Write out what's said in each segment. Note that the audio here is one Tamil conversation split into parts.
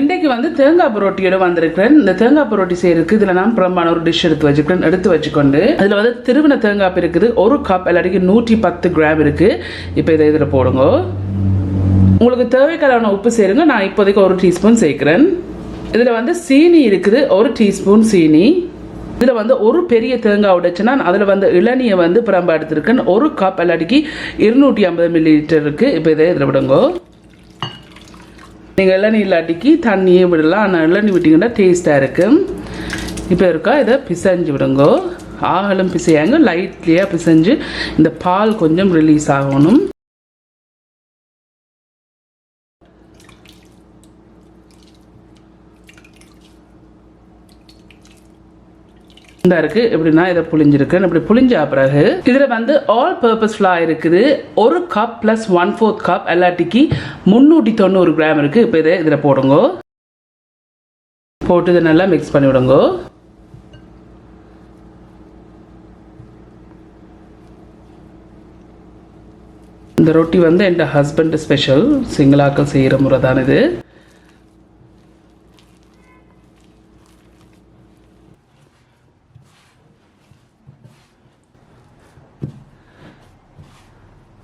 இன்றைக்கு வந்து தேங்காய் புரோட்டியோட வந்திருக்கிறேன். இந்த தேங்காய் புரோட்டி செய்யறதுக்கு இதில் நான் புறம்பான ஒரு டிஷ் எடுத்து வச்சுக்கிறேன் எடுத்து வச்சுக்கொண்டு. அதில் வந்து திருவின தேங்காய் இருக்குது. ஒரு கப் இல்லாட்டிக்கு நூற்றி பத்து கிராம் இருக்குது இப்போ இதை இதில் போடுங்க. உங்களுக்கு தேவைக்கான உப்பு சேருங்க. நான் இப்போதைக்கு ஒரு டீஸ்பூன் சேர்க்குறேன். இதில் வந்து சீனி இருக்குது. ஒரு டீஸ்பூன் சீனி. இதில் வந்து ஒரு பெரிய தேங்காய் உடைச்சுன்னா அதில் வந்து இளநியை வந்து பிரம்ப எடுத்திருக்கேன். ஒரு கப் இல்லாட்டிக்கு இருநூற்றி ஐம்பது மில்லி லிட்டர் இருக்குது இப்போ இதை இதில் விடுங்க. நீங்கள் இளநீ இல்லாட்டிக்கு தண்ணியே விடலாம். ஆனால் இளநீ விட்டிங்கன்னா டேஸ்ட்டாக இருக்கும் இப்போ இருக்கா இதை பிசைஞ்சு விடுங்க. ஆகலும் பிசையாங்க லைட்லியாக பிசைஞ்சு இந்த பால் கொஞ்சம் ரிலீஸ் ஆகணும். இந்த இருக்கு. எப்படின்னா இதை புளிஞ்சிருக்கேன் இப்படி புளிஞ்ச பிறகு இதில் வந்து ஆல் பர்பஸ் ஃப்ளா இருக்குது. ஒரு cup plus one fourth cup எல்லாட்டிக்கு முந்நூற்றி தொண்ணூறு கிராம் இருக்குது இப்போ இதை இதில் போடுங்க. போட்டு இதை நல்லா மிக்ஸ் பண்ணி விடுங்க. இந்த ரொட்டி வந்து என் ஹஸ்பண்ட் ஸ்பெஷல் சிங்கிளாக்கள் செய்கிற முறை தான் இது.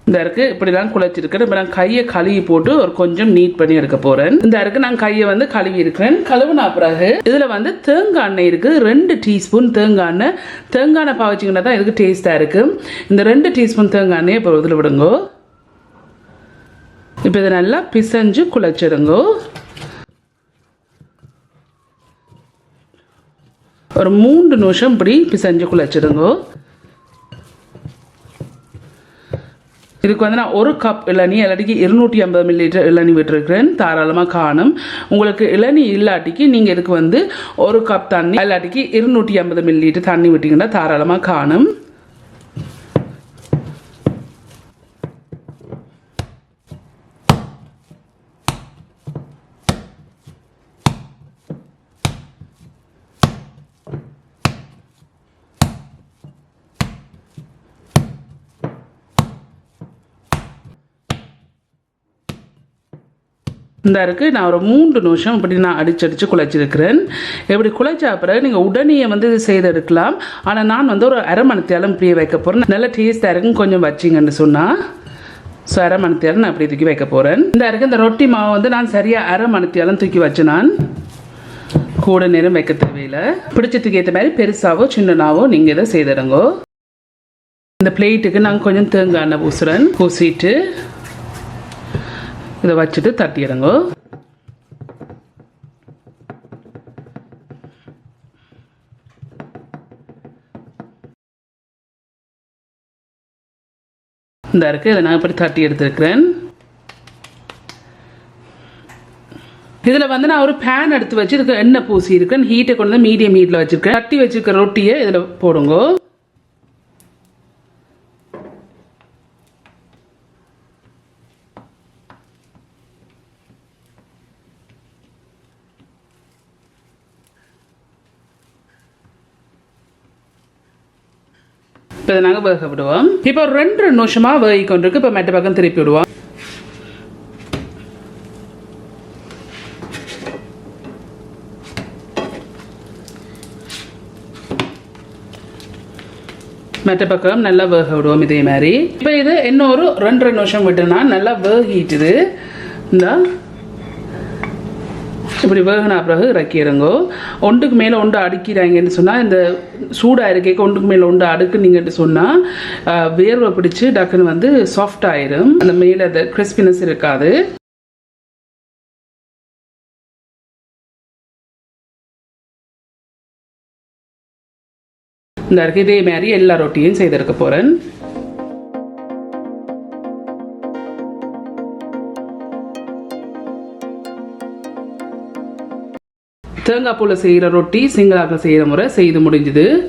இந்த இருக்கு இப்படி தான் குழச்சிருக்கிறேன் இப்போ நான் கையை கழுவி போட்டு ஒரு கொஞ்சம் நீட் பண்ணி எடுக்க போகிறேன் இந்த இருக்கு நான் கையை வந்து கழுவி இருக்கிறேன். கழுவுனா பிறகு இதில் வந்து தேங்காய் எண்ணெய் இருக்குது ரெண்டு டீஸ்பூன் தேங்காய் எண்ணெய். தேங்காய் எண்ணெய் பாவச்சிங்கன்னா தான் இதுக்கு டேஸ்ட்டாக இருக்குது இந்த ரெண்டு டீஸ்பூன் தேங்காய் எண்ணெய் இப்போ இதில் விடுங்கோ. இப்போ இதை நல்லா பிசைஞ்சு குழச்சிடுங்கோ. ஒரு மூன்று நிமிஷம் இப்படி பிசைஞ்சு குழச்சிடுங்கோ. இதுக்கு வந்து நான் ஒரு கப் இளநி இல்லாட்டிக்கு இருநூற்றி ஐம்பது மில்லி லிட்டர் இளநீ விட்டுருக்கிறேன். தாராளமாக காணும். உங்களுக்கு இளநீ இல்லாட்டிக்கு நீங்கள் இதுக்கு வந்து ஒரு கப் தண்ணி இல்லாட்டிக்கு இருநூற்றி ஐம்பது மில்லி லிட்டர் தண்ணி விட்டிங்கன்னா தாராளமாக காணும். இந்த இருக்குது நான் ஒரு மூன்று நிமிஷம் இப்படி நான் அடிச்சு குழைச்சிருக்கிறேன். இப்படி குழைச்ச பிறகு நீங்கள் உடனே வந்து இது செய்து எடுக்கலாம் ஆனால் நான் வந்து ஒரு அரை மணி இப்படியே வைக்க போகிறேன் நல்ல டேஸ்ட்டாக இருக்கும் கொஞ்சம் வச்சிங்கன்னு சொன்னால் ஸோ அரை மணி நான் அப்படி தூக்கி வைக்க போகிறேன் இந்த இருக்கு இந்த ரொட்டி மாவு வந்து நான் சரியாக அரை மணி தூக்கி வச்சு நான் கூட நேரம் வைக்க தேவையில்லை. பிடிச்சதுக்கு ஏற்ற மாதிரி பெருசாவோ சின்னனாவோ நீங்கள் இதை செய்திடுங்கோ. இந்த பிளேட்டுக்கு நான் கொஞ்சம் தேங்காய் எண்ணெய் பூசுறேன் பூசிட்டு இதை வச்சுட்டு தட்டிடுங்க. இந்த இருக்கு இதை நான் இப்படி தட்டி எடுத்துருக்கிறேன். இதில் வந்து நான் ஒரு பேன் எடுத்து வச்சு இதுக்கு எண்ணெய் பூசி இருக்கேன் ஹீட்டை கொண்டு வந்து மீடியம் ஹீட்டில் வச்சுருக்கேன். தட்டி வச்சுருக்க ரொட்டியை இதில் போடுங்க. இப்போ இதை நாங்கள் வேக விடுவோம் இப்போ ரெண்டு ரெண்டு நிமிஷமாக வேகி கொண்டிருக்கு இப்போ மெட்ட பக்கம் திருப்பி விடுவோம். மெட்ட பக்கம் நல்லா வேக விடுவோம் இதே மாதிரி. இப்போ இது இன்னொரு ரெண்டு ரெண்டு நிமிஷம் விட்டுனா நல்லா வேகிட்டுது இந்த. இப்படி வேகினா பிறகு இறக்கிடுங்கோ. ஒன்றுக்கு மேலே ஒன்று அடுக்கிறாங்கன்னு சொன்னால் இந்த சூடாக இருக்கேக்க ஒன்றுக்கு மேலே ஒன்று அடுக்குனீங்கன்னு சொன்னால் வேர்வை பிடிச்சி டக்குன்னு வந்து சாஃப்ட் ஆயிரும். அந்த மேலே அந்த கிறிஸ்பினஸ் இருக்காது. இந்த இருக்கு இதே மாதிரி எல்லா ரொட்டியும் செய்திருக்க போகிறேன் தேங்காய் பூவில் செய்கிற ரொட்டி சிங்களாக செய்கிற முறை செய்து முடிஞ்சுது.